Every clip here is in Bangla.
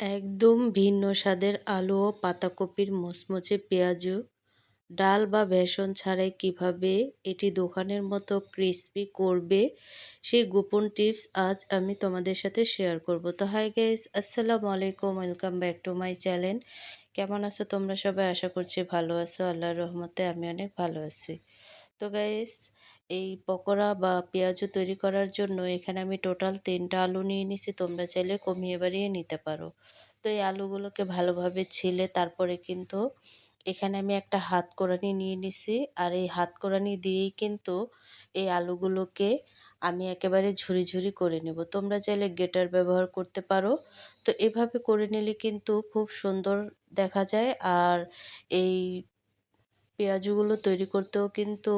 একদম ভিন্ন স্বাদের আলু ও পাতাকপির মচমচে পেঁয়াজু, ডাল বা বেসন ছাড়াই কীভাবে এটি দোকানের মতো ক্রিস্পি করবে, সেই গোপন টিপস আজ আমি তোমাদের সাথে শেয়ার করব। তো হাই গাইস আসসালামু আলাইকুম welcome back to my channel কেমন আছো তোমরা সবাই? আশা করছি ভালো আছো, আল্লাহর রহমতে আমি অনেক ভালো আছি। তো গাইস এই পকোড়া বা পেঁয়াজু তৈরি করার জন্য এখানে আমি টোটাল তিনটা আলু নিয়ে নিছি। তোমরা চাইলে কমিয়ে বাড়িয়ে নিতে পারো। তো এই আলুগুলোকে ভালোভাবে ছিলে তারপরে কিন্তু এখানে আমি একটা হাত কোরানি নিয়ে নিছি। আর এই হাত কোরানি দিয়েই কিন্তু এই আলুগুলোকে আমি একেবারে ঝুরি ঝুরি করে নেব। তোমরা চাইলে গেটার ব্যবহার করতে পারো। তো এভাবে করে নিলে কিন্তু খুব সুন্দর দেখা যায়। আর এই পেঁয়াজুগুলো তৈরি করতেও কিন্তু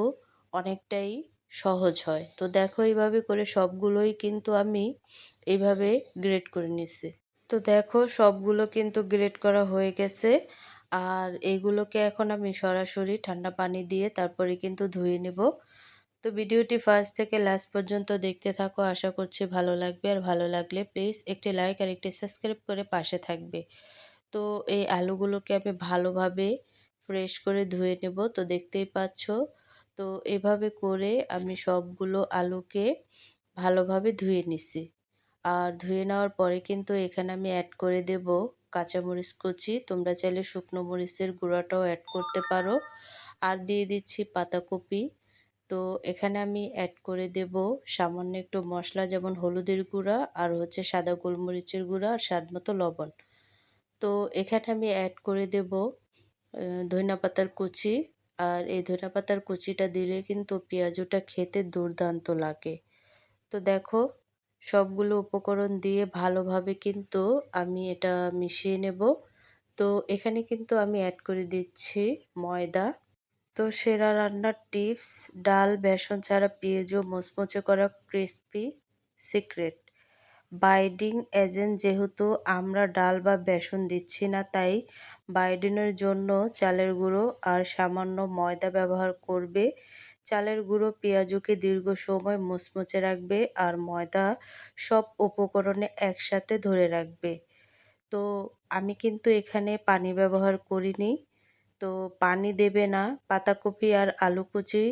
অনেকটাই সহজ হয়। তো দেখো এইভাবে করে সবগুলোই কিন্তু আমি এইভাবে গ্রেড করে নিছি। তো দেখো সবগুলো কিন্তু গ্রেড করা হয়ে গেছে। আর এইগুলোকে এখন আমি সরাসরি ঠান্ডা পানি দিয়ে তারপরে কিন্তু ধুয়ে নেব। তো ভিডিওটি ফার্স্ট থেকে লাস্ট পর্যন্ত দেখতে থাকো, আশা করছি ভালো লাগবে। আর ভালো লাগলে প্লিজ একটি লাইক আর একটি সাবস্ক্রাইব করে পাশে থাকবে। তো এই আলুগুলোকে আমি ভালোভাবে ফ্রেশ করে ধুয়ে নেব। তো দেখতেই পাচ্ছ তো এভাবে করে আমি সবগুলো আলুকে ভালোভাবে ধুয়ে নিছি। আর ধুয়ে নেওয়ার পরে কিন্তু এখানে আমি অ্যাড করে দেব কাঁচামরিচ কুচি। তোমরা চাইলে শুকনো মরিচের গুঁড়াটাও অ্যাড করতে পারো। আর দিয়ে দিচ্ছি পাতাকপি। তো এখানে আমি অ্যাড করে দেব সামান্য একটু মশলা, যেমন হলুদের গুঁড়া আর হচ্ছে সাদা গোলমরিচের গুঁড়া আর স্বাদ মতো লবণ। তো এখানে আমি অ্যাড করে দেব ধনিয়া পাতার কুচি। আর এই ধনিয়া পাতার কুচিটা দিলে কিন্তু পেঁয়াজুটা খেতে দুর্দান্ত লাগে। তো দেখো, সবগুলো উপকরণ দিয়ে ভালোভাবে কিন্তু আমি এটা মিশিয়ে নেব। তো এখানে কিন্তু আমি অ্যাড করে দিচ্ছি ময়দা। তো সেরা রান্নার টিপস ডাল, বেসন ছাড়া পেঁয়াজও মুচমুচে করা ক্রিসপি সিক্রেট বাইডিং এজেন্ট যেহেতু আমরা ডাল বা বেসন দিচ্ছি না, তাই বাইডিংয়ের জন্য চালের গুঁড়ো আর সামান্য ময়দা ব্যবহার করবে। চালের গুঁড়ো পেঁয়াজুকে দীর্ঘ সময় মুচমুচে রাখবে আর ময়দা সব উপকরণে একসাথে ধরে রাখবে। তো আমি কিন্তু এখানে পানি ব্যবহার করিনি। তো পানি দেবে না, পাতাকপি আর আলু কুচি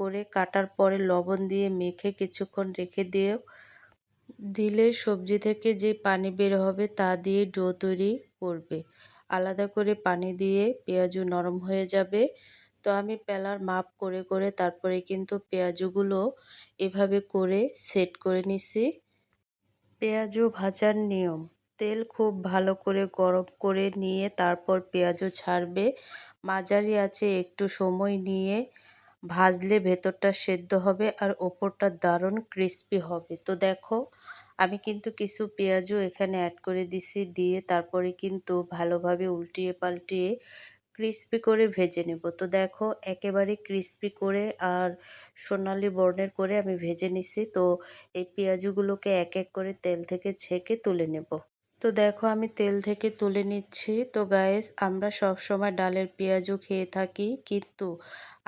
করে কাটার পরে লবণ দিয়ে মেখে কিছুক্ষণ রেখে দিয়ে দিলে সবজি থেকে যে পানি বের হবে তা দিয়ে ডো তৈরি করবে। আলাদা করে পানি দিয়ে পেঁয়াজু নরম হয়ে যাবে। তো আমি পেলার মাপ করে করে তারপরে কিন্তু পেঁয়াজুগুলো এভাবে করে সেট করে নিছি। পেঁয়াজু ভাজার নিয়ম। তেল খুব ভালো করে গরম করে নিয়ে তারপর পেঁয়াজও ছাড়বে। মাঝারি আছে একটু সময় নিয়ে ভাজলে ভেতরটা সেদ্ধ হবে আর ওপরটা দারুণ ক্রিস্পি হবে। তো দেখো, আমি কিন্তু কিছু পেঁয়াজও এখানে অ্যাড করে দিছি দিয়ে তারপরে কিন্তু ভালোভাবে উল্টিয়ে পাল্টিয়ে ক্রিস্পি করে ভেজে নেব। তো দেখো, একেবারে ক্রিস্পি করে আর সোনালি বর্ণের করে আমি ভেজে নিছি। তো এই পেঁয়াজগুলোকে এক এক করে তেল থেকে ছেঁকে তুলে নেব। তো দেখো আমি তেল থেকে তুলে নিচ্ছি। তো গায়েস আমরা সব সময় ডালের পেঁয়াজও খেয়ে থাকি। কিন্তু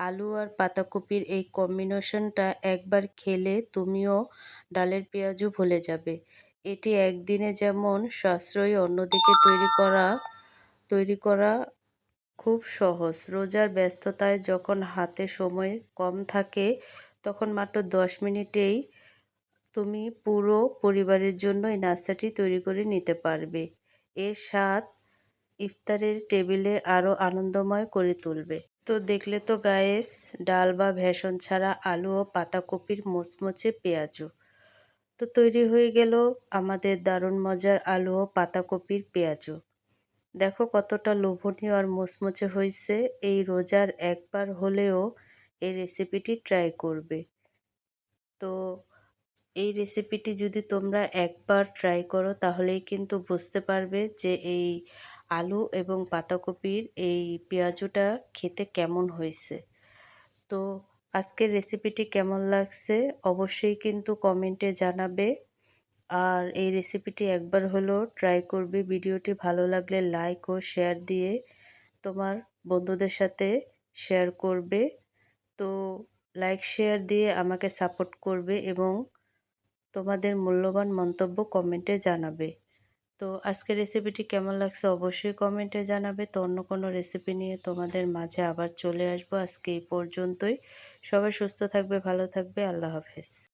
আলু আর পাতাকপির এই কম্বিনেশনটা একবার খেলে তুমিও ডালের পেঁয়াজও ভুলে যাবে। এটি একদিনে যেমন সাশ্রয়ী অন্যদিকে তৈরি করা তৈরি করা খুব সহজ। রোজার ব্যস্ততায় যখন হাতে সময় কম থাকে, তখন মাত্র দশ মিনিটেই তুমি পুরো পরিবারের জন্য এই নাস্তাটি তৈরি করে নিতে পারবে। এর স্বাদ ইফতারের টেবিলে আরও আনন্দময় করে তুলবে। তো দেখলে তো গায়েস, ডাল বা ভেষণ ছাড়া আলু ও পাতাকপির মোচমোচে পেঁয়াজু তো তৈরি হয়ে গেল আমাদের দারুণ মজার আলু ও পাতাকপির পেঁয়াজু দেখো কতটা লোভনীয় আর মুচমুচে হয়েছে। এই রোজার একবার হলেও এই রেসিপিটি ট্রাই করবে। তো এই রেসিপিটি যদি তোমরা একবার ট্রাই করো, তাহলেই কিন্তু বুঝতে পারবে যে এই আলু এবং পাতাকপির এই পেঁয়াজুটা খেতে কেমন হয়েছে। তো আজকের রেসিপিটি কেমন লাগছে অবশ্যই কিন্তু কমেন্টে জানাবে। আর এই রেসিপিটি একবার হলেও ট্রাই করবে। ভিডিওটি ভালো লাগলে লাইক ও শেয়ার দিয়ে তোমার বন্ধুদের সাথে শেয়ার করবে। তো লাইক শেয়ার দিয়ে আমাকে সাপোর্ট করবে এবং তোমাদের মূল্যবান মন্তব্য কমেন্টে জানাবে। তো আজকের রেসিপিটি কেমন লাগছে অবশ্যই কমেন্টে জানাবে। তো অন্য কোনো রেসিপি নিয়ে তোমাদের মাঝে আবার চলে আসব। আজকে এই পর্যন্তই। সবাই সুস্থ থাকবে, ভালো থাকবে। আল্লাহ হাফেজ।